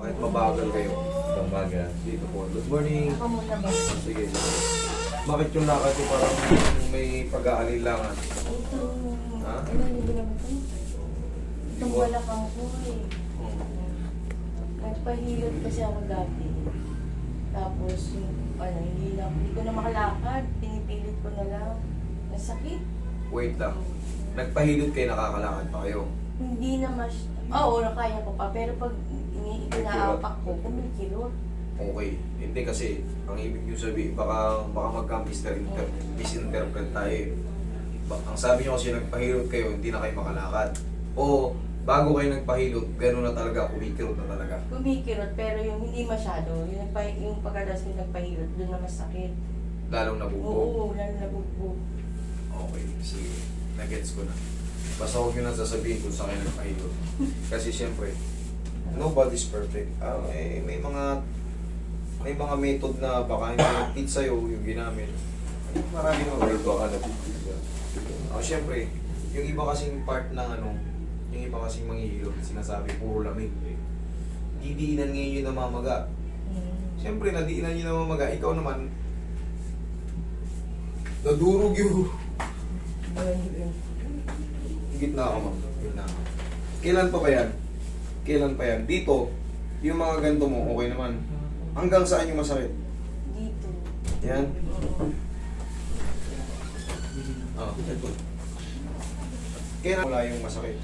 Bakit mabagal kayo? Pambaga. Dito po. Good morning. Ako muna ba? Sige. Bakit yung lakad ko parang may pag-aalilangan? Ito. Ha? Ano yung bilang ito? Itong balakang ko eh. Hmm. Nagpahilot kasi ako dati. Tapos yung ano, hindi, na, hindi ko na makalakad. Pinipilit ko na lang. Nasakit. Wait lang. Nagpahilot kayo, nakakalakad pa kayo. Hindi na mas... Oo, nakaya ko pa. Pero pag inaapak ko, kumikilot. Okay. Hindi kasi, ang ibig nyo sabihin, baka, baka magka-misinterpret misinterpret tayo eh. Ang sabi nyo kasi nagpahilot kayo, hindi na kayo makalakad. O, bago kayo nagpahilot, gano'n na talaga, kumikirot na talaga. Kumikilot, pero yung hindi masyado. Yung, nagpa, yung pagkadas ko nagpahilot, doon na masakit. Lalong nabugbog. Oo, lalo nabugbog. Okay, sige. Nagets ko na. Basta huwag nyo na sasabihin kung saan kayo nagpahilot. Kasi siyempre, nobody's perfect. Ah, eh, may mga may mga method na baka hindi nag-fit sa'yo yung ginamit. Marami naman kayo baka nag-fit Oh, siyempre, yung iba kasing part ng ano, yung iba kasing manghihilot, sinasabi, puro lamig. Didiinan ngayon yung namamaga. Mm. Siyempre, nadiinan yung namamaga. Ikaw naman, nadurog yung. Gitna ako, ma'am. Gitna ako. Kailan pa ba yan? Kailan pa yan? Dito, yung mga ganito mo, okay naman. Hanggang saan yung masakit? Dito. Yan. Oh. Kailan wala yung masakit?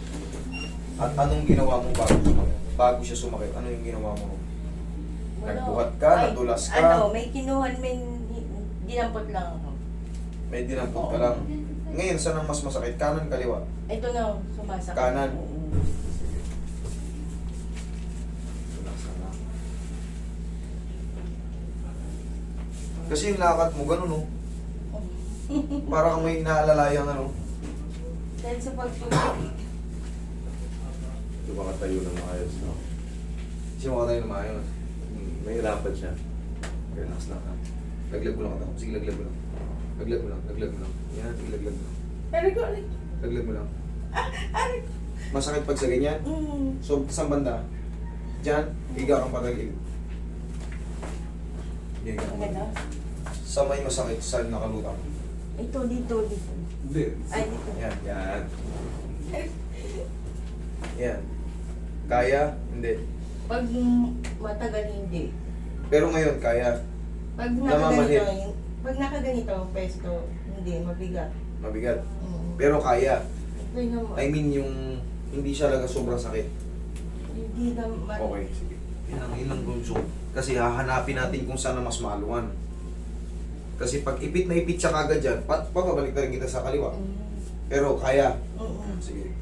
At anong ginawa mo bago sumakit? Bago siya sumakit, ano yung ginawa mo? Nagbuhat ka, Ay, nadulas ka? Ano, may kinuhan, may dinampot lang ako. May dinampot ka lang. Ngayon, saan ang mas masakit? Kanan, kaliwa? Ito na, sumasakit. Kanan. Oo. Relax ka lang. Kasi yung lakad mo, ganun oh. Para kang may inaalalay ang ano. Dahil sa pagtulog, Hindi makatayo ng maayos, no? Kasi mga tayo na maayos. Hmm, Nahirapan siya. Relax lang ha. Laglag mo lang ito. Sige, laglag mo lang. Laglag mo lang, laglag mo lang. Yan, sige, laglag mo. Aray ko, aray. Laglag mo lang. Aray. Masakit pag sa ganyan. Mm. So, saan banda? Diyan, higa kang patagil. Higa kang Ang ganda. Sa may masakit, saan nakalutang? Ito, dito, dito. Hindi. Ay, dito. Yan, yan. Yan. Kaya? Hindi. Pag matagal, hindi. Pero ngayon, kaya. Pag Namamanhid. nakaganito, pag nakaganito, pesto, hindi, mabigat. Mabigat. Mm. Pero kaya. Ito naman. I mean, yung hindi siya talaga sobrang sakit. Hindi naman. Okay, sige. Yan ang ilang gusto. Kasi hahanapin natin kung saan na mas maluwan. Kasi pag ipit na ipit siya kagad dyan, pa papabalik na rin kita sa kaliwa. Mm. Pero kaya. Oo. Sige.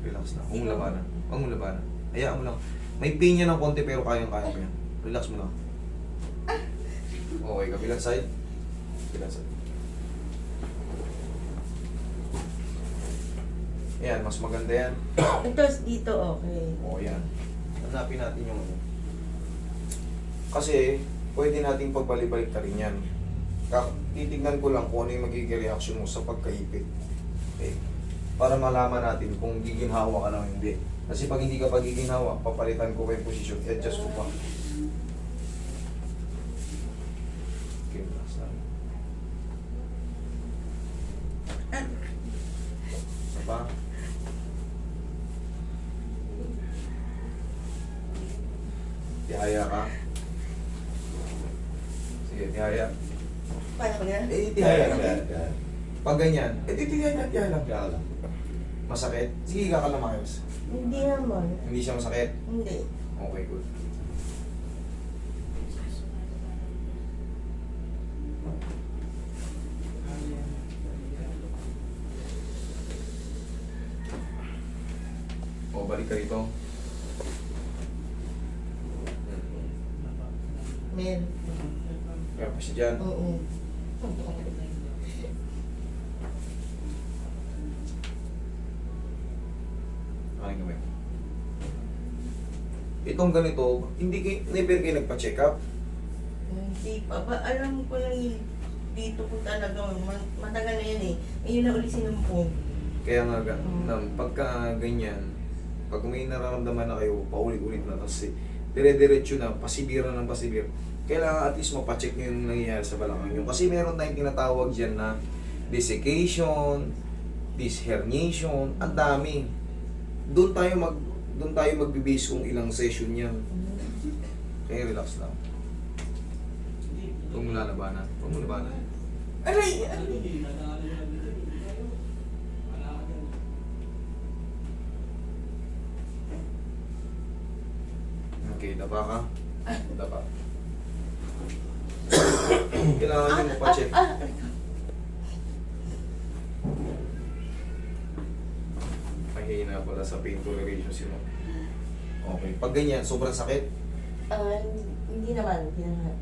Relax na. Huwag mo labanan. Huwag mo labanan. Hayaan mo lang. May pain yan ng konti pero kayang-kaya mo yan. Relax mo lang. Okay, kabilang side. Kabilang side. Yan, mas maganda yan. Ito, dito, okay. Oo, yan. Hanapin natin yung ano. Kasi, pwede nating pagbalik-balik ka rin yan. Titignan ko lang kung ano yung magiging reaction mo sa pagkaipit. Okay? Para malaman natin kung giginhawa ka na o hindi. Kasi pag hindi ka pagiginhawa, papalitan ko pa yung posisyon. Adjust ko pa. Okay, lang. Isa pa. Tihaya ka. Sige, tihaya. Paano ko yan? Eh, tihaya lang. Pag ganyan, eh, tihaya lang, tihaya lang. Kaya lang. Masakit? Sige, ka lang maayos. Hindi naman. Hindi siya masakit? Hindi. Okay, good. O, balik ka rito. Hmm. Meron. Kaya pa siya dyan. Oo. Ay, gawin. Itong ganito, hindi kayo, never kayo nagpa-check up. Hindi pa. Ba, alam ko lang yun. Dito ko talaga. ma- Matagal na yan eh. Ayun na uli sinumpong. Kaya nga, ga- Mm. na, pagka ganyan, pag may nararamdaman na kayo, paulit-ulit na, tapos dire-diretso na, pasibira ng pasibir, kailangan at least mapacheck nyo yung nangyayari sa balakang nyo. Kasi meron tayong tinatawag dyan na desiccation, disherniation, ang dami. Doon tayo mag doon tayo magbibase kung ilang session yan. Kaya relax lang. Mo lalabanan. Huwag mo labanan. Aray! Aray! Okay, daba ka. Daba. Kailangan nyo mapacheck. Ah, ah, Mahina pala sa pain toleration si mo. Okay. Pag ganyan, sobrang sakit. ah, hindi naman, hindi naman.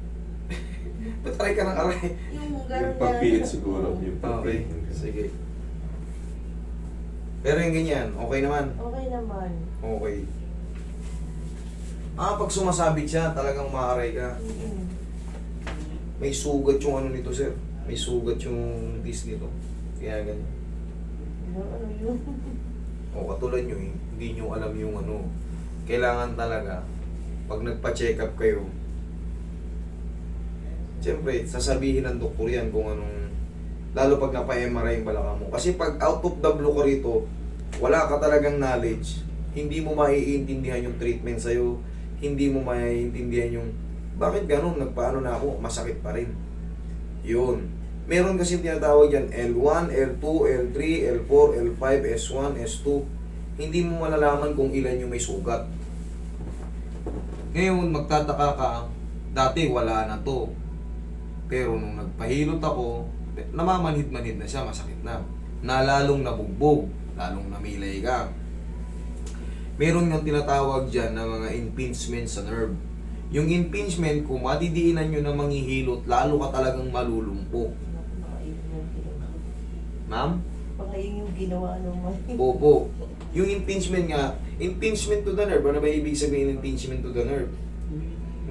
Ba't try ka ng aray? Yung gano'n Yung pagpilit siguro. Yung Okay. pagpilit. Sige. Pero yung ganyan, okay naman. Okay naman. Okay. Ah, pag sumasabit siya, talagang maaray ka. Mm-mm. May sugat yung ano nito, sir. May sugat yung disc nito. Kaya ganyan. Ano, yun? O katulad nyo, eh, hindi nyo alam yung ano. Kailangan talaga, pag nagpa-check up kayo, Siyempre, sasabihin ng doktor yan kung anong, lalo pag napa-MRI yung balakang mo. Kasi pag out of the blue ka rito, wala ka talagang knowledge, hindi mo maiintindihan yung treatment sa'yo, hindi mo maiintindihan yung, bakit ganun, nagpaano na ako, masakit pa rin. Yun. Meron kasi tinatawag yan, L1, L2, L3, L4, L5, S1, S2. Hindi mo malalaman kung ilan yung may sugat. Ngayon, magtataka ka, dati wala na to. Pero nung nagpahilot ako, namamanhid-manhid na siya, masakit na. Nalalong nabugbog, lalong namilay ka. Meron yung tinatawag dyan na mga impingement sa nerve. Yung impingement, kung madidiinan nyo na manghihilot, lalo ka talagang malulumpo. Ma'am? Pangayon yung ginawa naman. Opo. Yung impingement nga, impingement to the nerve, ano ba ibig sabihin ng impingement to the nerve?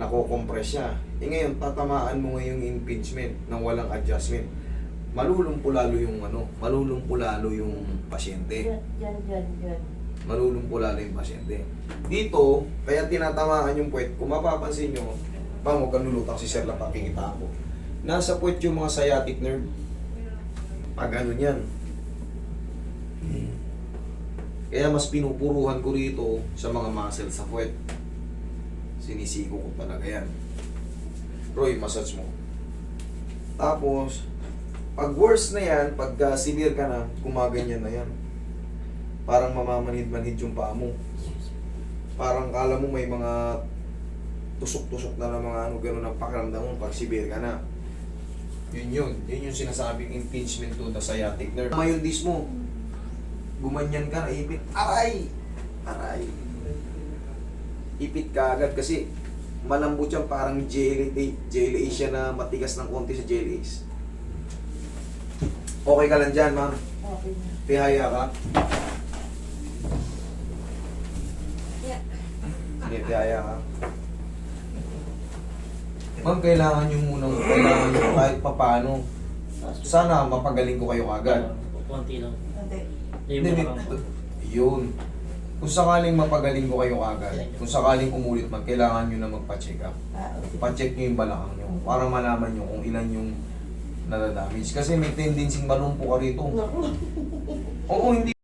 Nako-compress siya. E ngayon, tatamaan mo ngayon yung impingement nang walang adjustment. Malulumpo lalo yung ano, malulumpo lalo yung pasyente. Yan, yan, yan, yan. Malulumpo lalo yung pasyente. Dito, kaya tinatamaan yung puwet. Kung mapapansin nyo, bang huwag kang lulutang si Sir lang pakikita ko. Nasa puwet yung mga sciatic nerve. Pag ano yan. Kaya mas pinupuruhan ko rito sa mga muscle sa puwet. Sinisiko ko talaga yan. Roy, massage mo. Tapos, pag worse na yan, pag uh, severe ka na, gumaganyan na yan. Parang mamamanhid-manhid yung paa mo. Parang kala mo may mga tusok-tusok na ng mga ano, gano'n ang pakiramdam mo pag severe ka na. Yun yun. Yun yung sinasabing impingement to the sciatic nerve. Disc mo. Gumanyan ka, naipit. Aray! Aray! Ipit ka agad kasi malambot yan parang jelly, jelly siya na matigas ng konti sa jelly. Okay ka lang dyan, ma'am. Okay. Tihaya ka. Sige, tihaya ka. Ma'am, kailangan nyo munang, kailangan nyo kahit papano. Sana mapagaling ko kayo agad. Konti lang. Hindi. Hindi, hindi. Yun. Kung sakaling mapagaling ko kayo agad, kung sakaling umulit man, kailangan nyo na magpa-check up. Ah. Pa-check nyo yung balakang nyo para malaman nyo kung ilan yung nadadamage. Kasi may tendency malumpo ka rito. Oo, hindi